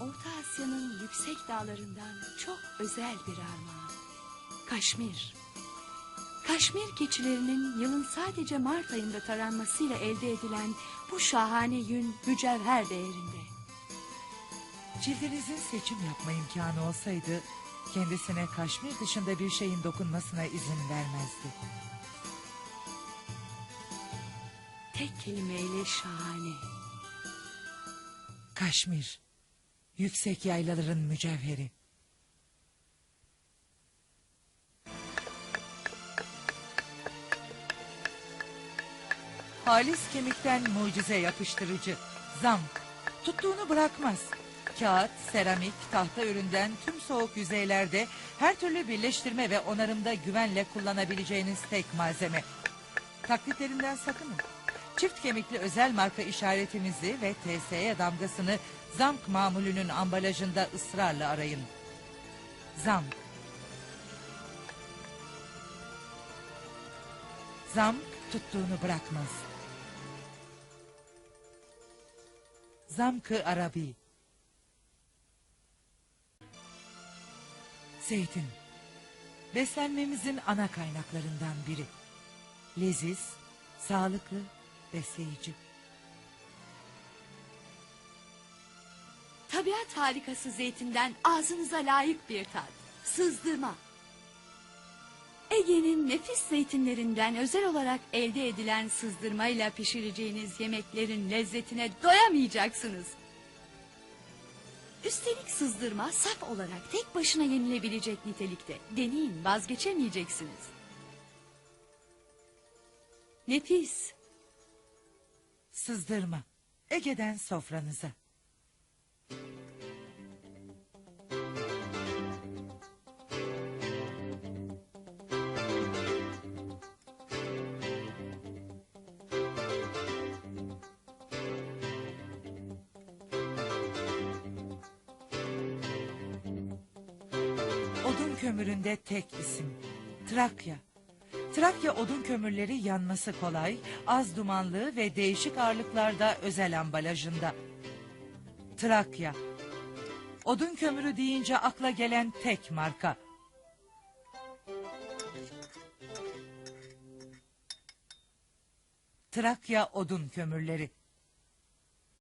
Orta Asya'nın yüksek dağlarından çok özel bir armağan. Kaşmir. Kaşmir keçilerinin yılın sadece Mart ayında taranmasıyla elde edilen bu şahane yün mücevher değerinde. Cildinizin seçim yapma imkanı olsaydı kendisine kaşmir dışında bir şeyin dokunmasına izin vermezdi. Tek kelimeyle şahane. Kaşmir, yüksek yaylaların mücevheri. Halis kemikten mucize yapıştırıcı. Zam. Tuttuğunu bırakmaz. Kağıt, seramik, tahta üründen tüm soğuk yüzeylerde her türlü birleştirme ve onarımda güvenle kullanabileceğiniz tek malzeme. Taklitlerinden sakının. Çift kemikli özel marka işaretimizi ve TSE damgasını zamk mamulünün ambalajında ısrarla arayın. Zamk. Zamk tuttuğunu bırakmaz. Zamkı Arabi. Zeytin. Beslenmemizin ana kaynaklarından biri. Leziz, sağlıklı, besleyici. Tabiat harikası zeytinden ağzınıza layık bir tat. Sızdırma. Ege'nin nefis zeytinlerinden özel olarak elde edilen sızdırmayla pişireceğiniz yemeklerin lezzetine doyamayacaksınız. Üstelik sızdırma saf olarak tek başına yenilebilecek nitelikte. Deneyin vazgeçemeyeceksiniz. Nefis. Sızdırma. Ege'den sofranıza. Odun kömüründe tek isim. Trakya. Trakya odun kömürleri yanması kolay, az dumanlı ve değişik ağırlıklarda özel ambalajında. Trakya. Odun kömürü deyince akla gelen tek marka. Trakya odun kömürleri.